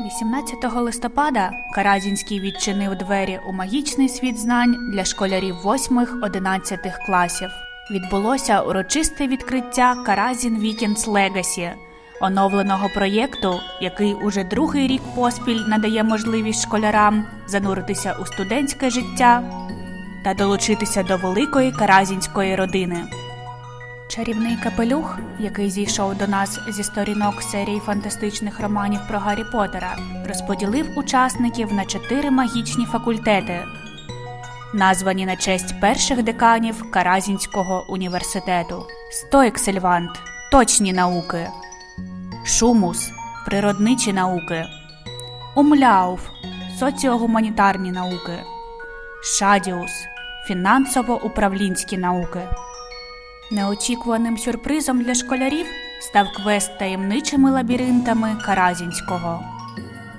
18 листопада Каразінський відчинив двері у магічний світ знань для школярів 8-11 класів. Відбулося урочисте відкриття Каразін Вікендс Легасі, оновленого проєкту, який уже другий рік поспіль надає можливість школярам зануритися у студентське життя та долучитися до великої каразінської родини. Чарівний капелюх, який зійшов до нас зі сторінок серії фантастичних романів про Гаррі Поттера, розподілив учасників на чотири магічні факультети, названі на честь перших деканів Каразінського університету: Стоексельвант точні науки, Шумус природничі науки, Умляуф соціогуманітарні науки, Шадіус фінансово-управлінські науки. Неочікуваним сюрпризом для школярів став квест таємничими лабіринтами Каразінського.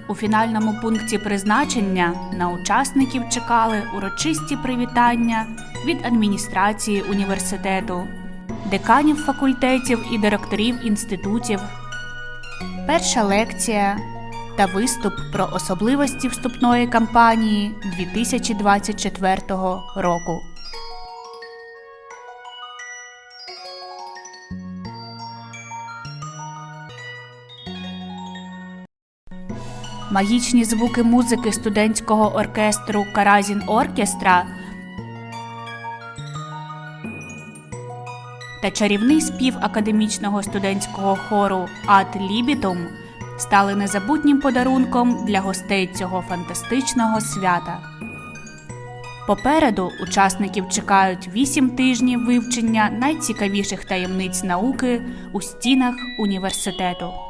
У фінальному пункті призначення на учасників чекали урочисті привітання від адміністрації університету, деканів факультетів і директорів інститутів, перша лекція та виступ про особливості вступної кампанії 2024 року. Магічні звуки музики студентського оркестру Каразін Оркестра та чарівний спів академічного студентського хору Ад Лібітум стали незабутнім подарунком для гостей цього фантастичного свята. Попереду учасників чекають 8 тижнів вивчення найцікавіших таємниць науки у стінах університету.